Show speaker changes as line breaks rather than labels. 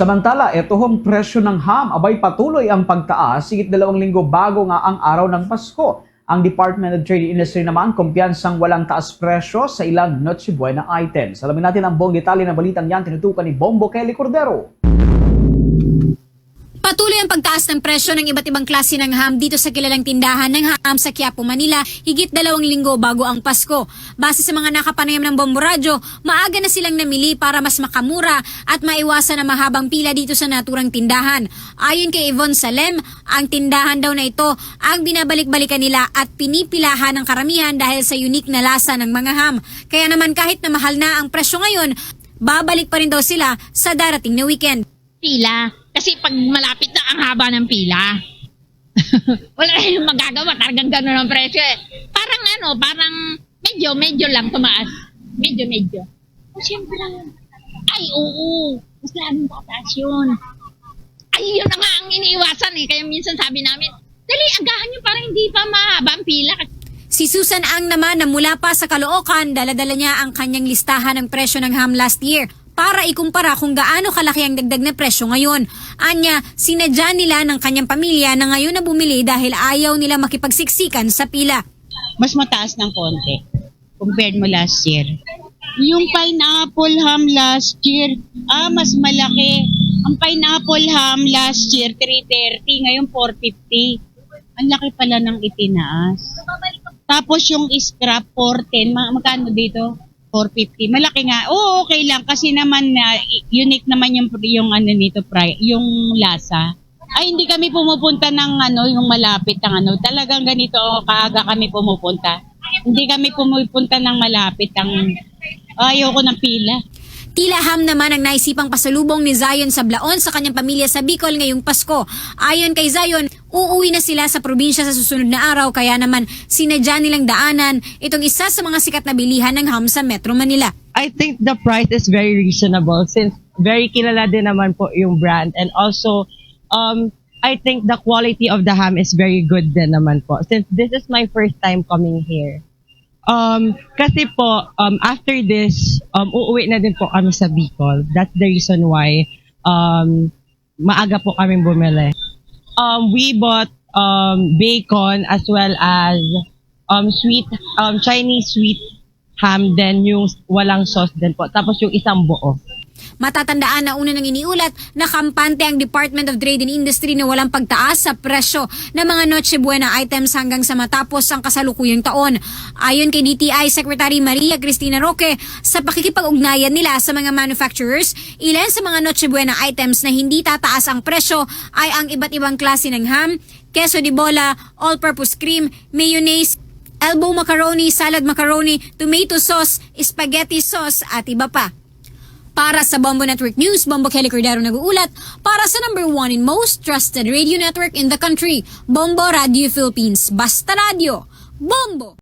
Samantala, ito hong presyo ng ham abay patuloy ang pagtaas sigit dalawang linggo bago nga ang araw ng Pasko. Ang Department of Trade Industry naman kumpiyansang walang taas presyo sa ilang Noche Buena items. Alamin natin ang buong detalye ng balitang yan tinutukan ni Bombo Kelly Cordero.
Patuloy ang pagtaas ng presyo ng iba't ibang klase ng ham dito sa kilalang tindahan ng ham sa Quiapo, Manila, higit dalawang linggo bago ang Pasko. Base sa mga nakapanayam ng Bombo Radyo, maaga na silang namili para mas makamura at maiwasan ang mahabang pila dito sa naturang tindahan. Ayon kay Yvonne Salem, ang tindahan daw na ito ang binabalik-balikan nila at pinipilahan ng karamihan dahil sa unique na lasa ng mga ham. Kaya naman kahit na mahal na ang presyo ngayon, babalik pa rin daw sila sa darating na weekend.
pila. Kasi pag malapit na ang haba ng pila, wala na yung magagawa. Talagang gano'n ang presyo eh. Parang ano, parang medyo, medyo lang tumaas. Medyo, medyo. O siyempre lang. Ay, oo. Mas lalong tataas yun. Ay, yun na nga ang iniiwasan eh. Kaya minsan sabi namin, dali, agahan nyo para hindi pa mahaba ang pila.
Si Susan Ang naman na mula pa sa Caloocan, daladala niya ang kanyang listahan ng presyo ng ham last year para ikumpara kung gaano kalaki ang dagdag na presyo ngayon. Anya, sinadya nila ng kanyang pamilya na ngayon na bumili dahil ayaw nila makipagsiksikan sa pila.
mas mataas ng konti compared mo last year. Yung pineapple ham last year, ah, mas malaki. Ang pineapple ham last year, 330, ngayon 450. Ang laki pala ng itinaas. Tapos yung scrap, 410. Ma- magkano dito? 450. Malaki nga. Oo, okay lang. Kasi naman, na unique naman yung, yung ano nito, pri- yung lasa. Ay, hindi kami pumupunta ng ano, yung malapit ng ano. Talagang ganito, oh, kaaga kami pumupunta. Hindi kami pumupunta ng malapit ang ayoko ng pila.
Tila ham naman ang naisipang pasalubong ni Zion sa Blaon sa kanyang pamilya sa Bicol ngayong Pasko. Ayon kay Zion, uuwi na sila sa probinsya sa susunod na araw kaya naman sinadya nilang daanan itong isa sa mga sikat na bilihan ng ham sa Metro Manila.
I think the price is very reasonable since very kilala din naman po yung brand and also um I think the quality of the ham is very good din naman po since this is my first time coming here. Um kasi po um after this um uuwi na din po kami sa Bicol. That's the reason why um maaga po kami bumili. Um we bought um bacon as well as um sweet um Chinese sweet ham then yung walang sauce din po. Tapos yung isang buo.
Matatandaan na una nang iniulat na kampante ang Department of Trade and Industry na walang pagtaas sa presyo ng mga Noche Buena items hanggang sa matapos ang kasalukuyang taon. Ayon kay DTI Secretary Maria Cristina Roque, sa pakikipag-ugnayan nila sa mga manufacturers, ilan sa mga Noche Buena items na hindi tataas ang presyo ay ang iba't ibang klase ng ham, queso de bola, all-purpose cream, mayonnaise, elbow macaroni, salad macaroni, tomato sauce, spaghetti sauce at iba pa. Para sa Bombo Network News, Bombo Kelly Cordero nag-uulat para sa number one and most trusted radio network in the country, Bombo Radio Philippines. Basta Radio, Bombo!